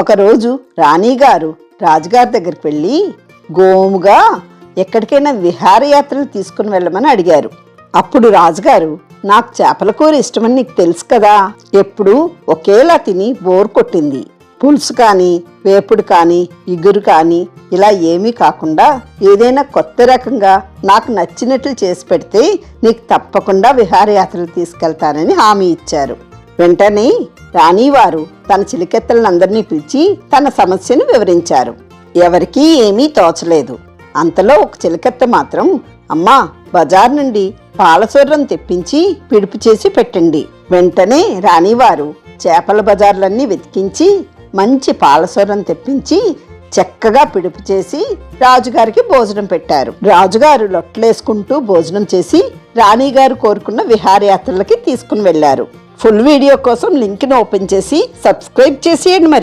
ఒకరోజు రాణిగారు రాజుగారి దగ్గరికి వెళ్ళి గోముగా ఎక్కడికైనా విహారయాత్రలు తీసుకుని వెళ్ళమని అడిగారు. అప్పుడు రాజుగారు నాకు చేపల కూర ఇష్టమని నీకు తెలుసు కదా. ఎప్పుడు ఒకేలా తిని బోర్ కొట్టింది. పులుసు కానీ వేపుడు కానీ ఇగురు కానీ ఇలా ఏమీ కాకుండా ఏదైనా కొత్త రకంగా నాకు నచ్చినట్లు చేసి పెడితే నీకు తప్పకుండా విహారయాత్రలు తీసుకెళ్తానని హామీ ఇచ్చారు. వెంటనే రాణివారు తన చిలికెత్తలందరినీ పిలిచి తన సమస్యను వివరించారు. ఎవరికీ ఏమీ తోచలేదు. అంతలో ఒక చిలికెత్త మాత్రం అమ్మా బజార్ నుండి పాలసొర్రం తెప్పించి పిడుపు చేసి పెట్టండి. వెంటనే రాణివారు చేపల బజార్లన్నీ వెతికించి మంచి పాలసొర్రం తెప్పించి చక్కగా పిడుపు చేసి రాజుగారికి భోజనం పెట్టారు. రాజుగారు లొట్లేసుకుంటూ భోజనం చేసి రాణిగారు కోరుకున్న విహారయాత్రలకి తీసుకుని వెళ్ళారు ఫుల్ వీడియో కోసం లింక్ను ఓపెన్ చేసి సబ్స్క్రైబ్ చేసేయండి మరి.